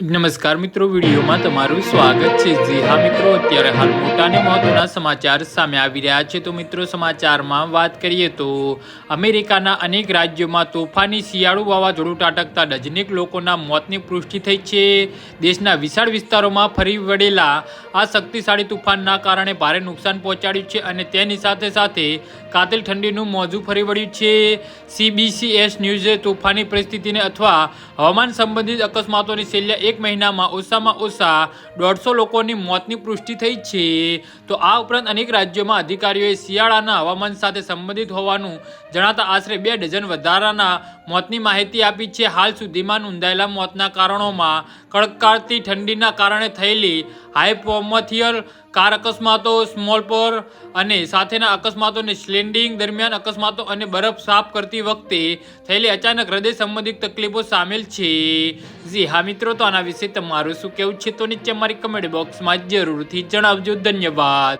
નમસ્કાર મિત્રો, વિડીયોમાં તમારું સ્વાગત છે. જી હા મિત્રો, અત્યારે હાલ મોટા અને મહત્વના સમાચાર સામે આવી રહ્યા છે. તો મિત્રો, સમાચારમાં વાત કરીએ તો અમેરિકાના અનેક રાજ્યોમાં તોફાની શિયાળુ વાવાઝોડું ત્રાટકતા ડઝનેક લોકોના મોતની પુષ્ટિ થઈ છે. દેશના વિશાળ વિસ્તારોમાં ફરી વળેલા આ શક્તિશાળી તુફાનના કારણે ભારે નુકસાન પહોંચાડ્યું છે અને તેની સાથે સાથે કાતિલ ઠંડીનું મોજું ફરી વળ્યું છે. સીબીસીએસ ન્યૂઝે તોફાની પરિસ્થિતિને અથવા હવામાન સંબંધિત અકસ્માતોની છેલ્લા એક મહિનામાં ઓછામાં ઓછા દોઢસો લોકોની મોતની પુષ્ટિ થઈ છે. તો આ ઉપરાંત અનેક રાજ્યોમાં અધિકારીઓએ શિયાળાના હવામાન સાથે સંબંધિત હોવાનું જણાતા આશરે બે ડઝન વધારાના મોતની માહિતી આપી છે, હાલ સુધીમાં નોંધાયેલા મોતના કારણોમાં કડકાડતી ઠંડીના કારણે થયેલી હાઇપોમથિયલ કાર અકસ્માતો સ્મોલપોર અને સાથેના અકસ્માતોને સ્લેન્ડિંગ દરમિયાન અકસ્માતો અને બરફ સાફ કરતી વખતે થયેલી અચાનક હૃદય સંબંધિત તકલીફો સામેલ છે. જી હા, મિત્રો, તો આના વિશે તમારું શું કહેવું છે? તો નીચે મારી કમેન્ટ બોક્સમાં જરૂરથી જણાવજો. ધન્યવાદ.